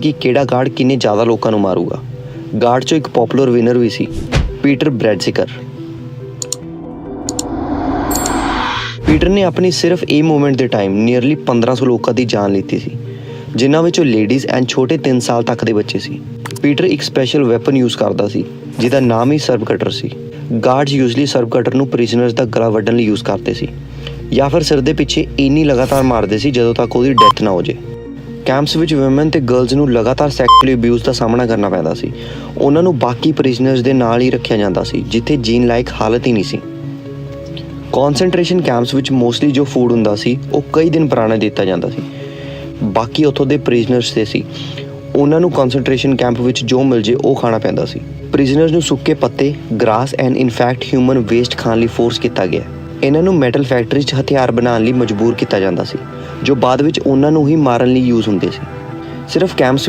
ਕਿ ਕਿਹੜਾ ਗਾਰਡ ਕਿੰਨੇ ਜ਼ਿਆਦਾ ਲੋਕਾਂ ਨੂੰ ਮਾਰੂਗਾ। ਗਾਰਡ 'ਚੋਂ ਇੱਕ ਪਪੂਲਰ ਵਿਨਰ ਵੀ ਸੀ ਪੀਟਰ ਬ੍ਰੈਡਸਿਕਰ ਪੀਟਰ ਨੇ ਆਪਣੀ ਸਿਰਫ ਇਹ ਮੂਵਮੈਂਟ ਦੇ ਟਾਈਮ ਨੀਅਰਲੀ 1500 ਲੋਕਾਂ ਦੀ ਜਾਨ ਲਈ ਸੀ, ਜਿਨ੍ਹਾਂ ਵਿੱਚੋਂ ਲੇਡੀਜ਼ ਐਂਡ ਛੋਟੇ 3 ਸਾਲ ਤੱਕ ਦੇ ਬੱਚੇ ਸੀ। ਪੀਟਰ ਇੱਕ ਸਪੈਸ਼ਲ ਵੈਪਨ ਯੂਜ਼ ਕਰਦਾ ਸੀ, ਜਿਹਦਾ ਨਾਮ ਹੀ ਸਰਬ ਕਟਰ ਸੀ। ਗਾਰਡਸ ਯੂਜ਼ਲੀ ਸਰਬ ਕਟਰ ਨੂੰ ਪ੍ਰਿਜ਼ਨਰਸ ਦਾ ਗਲਾ ਵੱਢਣ ਲਈ ਯੂਜ਼ ਕਰਦੇ ਸੀ, ਜਾਂ ਫਿਰ ਸਿਰ ਦੇ ਪਿੱਛੇ ਇੰਨੀ ਲਗਾਤਾਰ ਮਾਰਦੇ ਸੀ ਜਦੋਂ ਤੱਕ ਉਹਦੀ ਡੈਥ ਨਾ ਹੋ ਜੇ ਕੈਂਪਸ ਵਿੱਚ ਔਮਨ ਤੇ ਗਰਲਸ ਨੂੰ ਲਗਾਤਾਰ ਸੈਕਸ਼ੂਅਲੀ ਅਬਿਊਜ਼ ਦਾ ਸਾਹਮਣਾ ਕਰਨਾ ਪੈਂਦਾ ਸੀ। ਉਹਨਾਂ ਨੂੰ ਬਾਕੀ ਪ੍ਰਿਜ਼ਨਰਸ ਦੇ ਨਾਲ ਹੀ ਰੱਖਿਆ ਜਾਂਦਾ ਸੀ, ਜਿੱਥੇ ਜੀਣ ਲਾਇਕ ਹਾਲਤ ਹੀ ਨਹੀਂ ਸੀ। ਕਨਸੈਂਟਰੇਸ਼ਨ ਕੈਂਪਸ ਵਿੱਚ ਮੋਸਟਲੀ ਜੋ ਫੂਡ ਹੁੰਦਾ ਸੀ, ਉਹ ਕਈ ਦਿਨ ਪੁਰਾਣਾ ਦਿੱਤਾ ਜਾਂਦਾ ਸੀ। ਬਾਕੀ ਉੱਥੋਂ ਦੇ ਪ੍ਰਿਜ਼ਨਰਸ ਤੇ ਸੀ। ਉਹਨਾਂ ਨੂੰ ਕਨਸੈਂਟਰੇਸ਼ਨ ਕੈਂਪ ਵਿੱਚ ਜੋ ਮਿਲ ਜੇ, ਉਹ ਖਾਣਾ ਪੈਂਦਾ ਸੀ। ਪ੍ਰਿਜ਼ਨਰਸ ਨੂੰ ਸੁੱਕੇ ਪੱਤੇ grass and in fact human waste ਖਾਣ ਲਈ ਫੋਰਸ ਕੀਤਾ ਗਿਆ। ਇਹਨਾਂ ਨੂੰ ਮੈਟਲ ਫੈਕਟਰੀ 'ਚ ਹਥਿਆਰ ਬਣਾਉਣ ਲਈ ਮਜਬੂਰ ਕੀਤਾ ਜਾਂਦਾ ਸੀ, ਜੋ ਬਾਅਦ ਵਿੱਚ ਉਹਨਾਂ ਨੂੰ ਹੀ ਮਾਰਨ ਲਈ ਯੂਜ਼ ਹੁੰਦੇ ਸੀ। ਸਿਰਫ ਕੈਂਪਸ ਵਿੱਚ